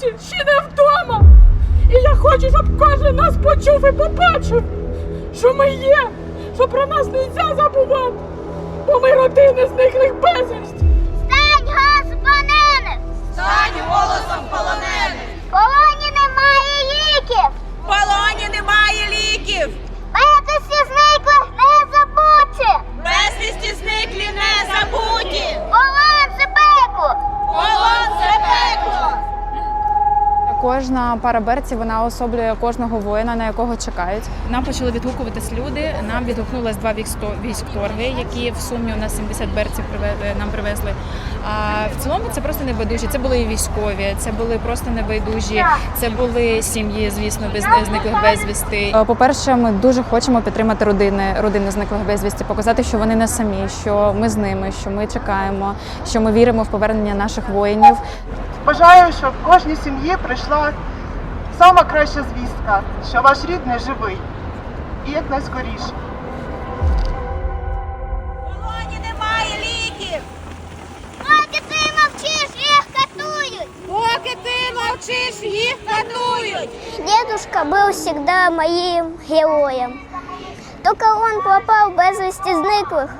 досі ще не вдома. І я хочу, щоб кожен нас почув і побачив, що ми є, що про нас не забувати, бо ми родини зниклих безвісті. Кожна пара берців вона особлює кожного воїна, на якого чекають. Нам почали відгукуватись люди. Нам відгукнулись два військ торги, які в сумі у нас 70 берців приве- нам привезли. А в цілому це просто небайдужі. Це були і військові, це були просто небайдужі. Це були сім'ї, звісно, без зниклих безвісти. Е, По-перше, ми дуже хочемо підтримати родини, родини зниклих безвісті, показати, що вони не самі, що ми з ними, що ми чекаємо, що ми віримо в повернення наших воїнів. Бажаю, щоб в кожній сім'ї прийшла сама краща звістка, що ваш рідний живий. І якнайскоріше. В Дедушка был всегда моим героем. Только он пропал без вести зниклых.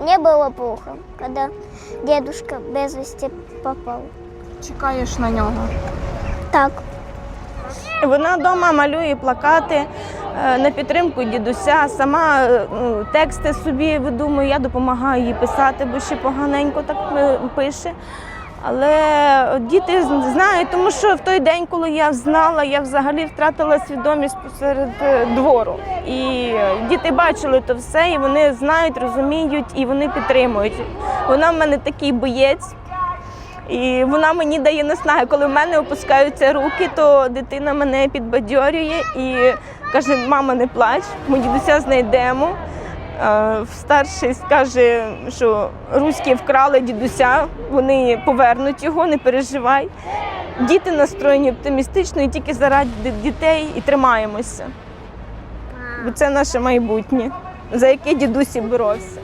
Мне было плохо, когда дедушка без вести попал. Чекаєш на нього. Так. Вона вдома малює плакати е, на підтримку дідуся. Сама е, ну, тексти собі видумує. Я допомагаю їй писати, бо ще поганенько так е, пише. Але діти знають, тому що в той день, коли я знала, я взагалі втратила свідомість посеред е, двору. І діти бачили то все, і вони знають, розуміють і вони підтримують. Вона в мене такий боєць. І вона мені дає наснаги. Коли в мене опускаються руки, то дитина мене підбадьорює і каже: мама, не плач, ми дідуся знайдемо. Е, Старший скаже, що руські вкрали дідуся, вони повернуть його, не переживай. Діти настроєні оптимістично і тільки заради дітей і тримаємося. Бо це наше майбутнє, за яке дідусь і боровся.